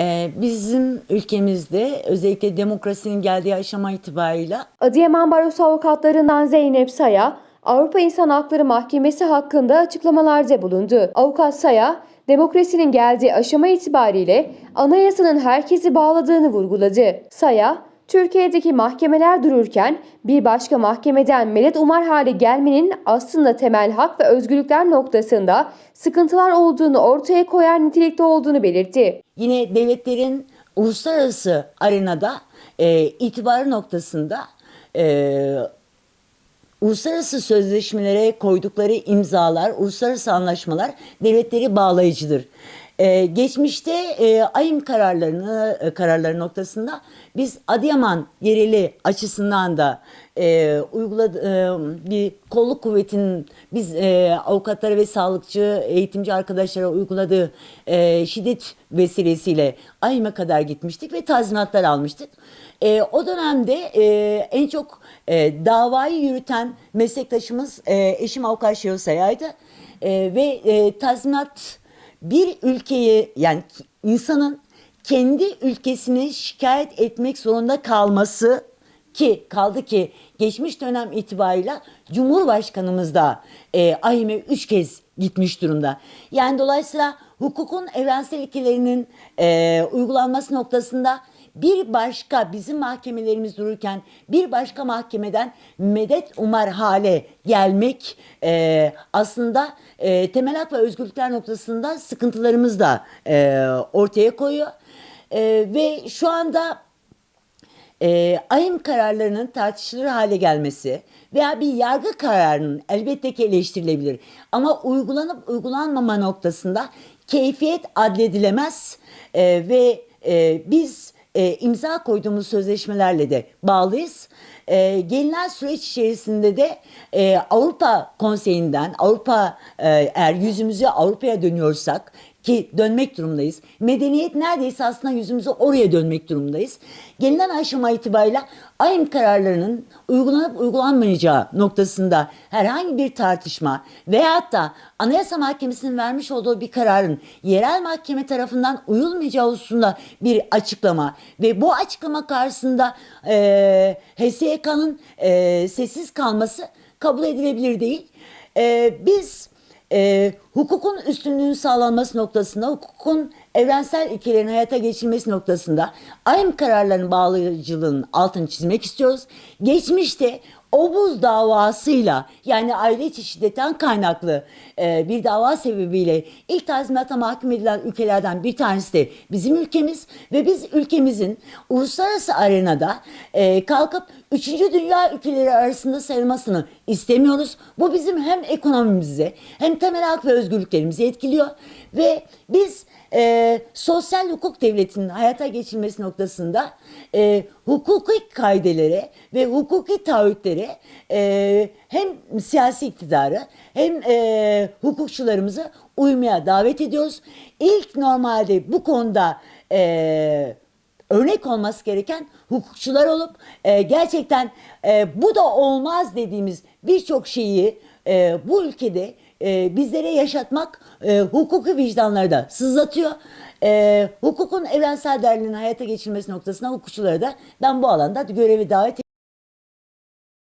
Ee, bizim ülkemizde özellikle demokrasinin geldiği aşama itibarıyla Adıyaman Barosu avukatlarından Zeynep Saya, Avrupa İnsan Hakları Mahkemesi hakkında açıklamalarda bulundu. Avukat Saya, demokrasinin geldiği aşama itibariyle anayasanın herkesi bağladığını vurguladı. Saya, Türkiye'deki mahkemeler dururken bir başka mahkemeden medet umar hale gelmenin aslında temel hak ve özgürlükler noktasında sıkıntılar olduğunu ortaya koyan nitelikte olduğunu belirtti. yine devletlerin uluslararası arenada e, itibarı noktasında e, uluslararası sözleşmelere koydukları imzalar, uluslararası anlaşmalar devletleri bağlayıcıdır. Ee, geçmişte e, AYİM kararlarını e, kararları noktasında biz Adıyaman yereli açısından da e, uyguladı, e, bir kolluk kuvvetinin biz e, avukatlara ve sağlıkçı eğitimci arkadaşlara uyguladığı e, şiddet vesilesiyle AYİM'e kadar gitmiştik ve tazminatlar almıştık. E, o dönemde e, en çok e, davayı yürüten meslektaşımız e, eşim avukat Şehu Saya'ydı. E, ve e, tazminat bir ülkeyi yani insanın kendi ülkesini şikayet etmek zorunda kalması ki kaldı ki geçmiş dönem itibarıyla Cumhurbaşkanımız da e, AYİM'e üç kez gitmiş durumda. Yani dolayısıyla hukukun evrensel ilkelerinin e, uygulanması noktasında bir başka bizim mahkemelerimiz dururken bir başka mahkemeden medet umar hale gelmek e, aslında e, temel hak ve özgürlükler noktasında sıkıntılarımız da e, ortaya koyuyor. E, ve şu anda e, AYİM kararlarının tartışılır hale gelmesi veya bir yargı kararının elbette ki eleştirilebilir. Ama uygulanıp uygulanmama noktasında keyfiyet adledilemez E, ve e, biz e, imza koyduğumuz sözleşmelerle de bağlıyız. E, gelinen süreç içerisinde de e, Avrupa Konseyi'nden Avrupa e, eğer yüzümüzü Avrupa'ya dönüyorsak ki dönmek durumdayız. Medeniyet neredeyse aslında yüzümüzü oraya dönmek durumdayız. Gelinen aşama itibariyle AYİM kararlarının uygulanıp uygulanmayacağı noktasında herhangi bir tartışma veyahut da Anayasa Mahkemesi'nin vermiş olduğu bir kararın yerel mahkeme tarafından uyulmayacağı hususunda bir açıklama ve bu açıklama karşısında e, HSYK'nın e, sessiz kalması kabul edilebilir değil. E, biz e, hukukun üstünlüğünün sağlanması noktasında, hukukun evrensel ilkelerin hayata geçirilmesi noktasında AYM kararlarının bağlayıcılığının altını çizmek istiyoruz. Geçmişte Obuz davasıyla yani aile içi şiddetten kaynaklı e, bir dava sebebiyle ilk tazminata mahkum edilen ülkelerden bir tanesi de bizim ülkemiz ve biz ülkemizin uluslararası arenada e, kalkıp üçüncü dünya ülkeleri arasında sayılmasını istemiyoruz. Bu bizim hem ekonomimizi hem temel hak ve özgürlüklerimizi etkiliyor ve biz e, sosyal hukuk devletinin hayata geçirilmesi noktasında e, hukuki kaidelere ve hukuki taahhütlere e, hem siyasi iktidarı hem e, hukukçularımızı uymaya davet ediyoruz. İlk normalde bu konuda e, örnek olması gereken hukukçular olup e, gerçekten e, bu da olmaz dediğimiz birçok şeyi e, bu ülkede e, bizlere yaşatmak e, hukuki vicdanları da sızlatıyor. E, hukukun evrensel değerlerinin hayata geçirilmesi noktasında hukukçuları da ben bu alanda görevi davet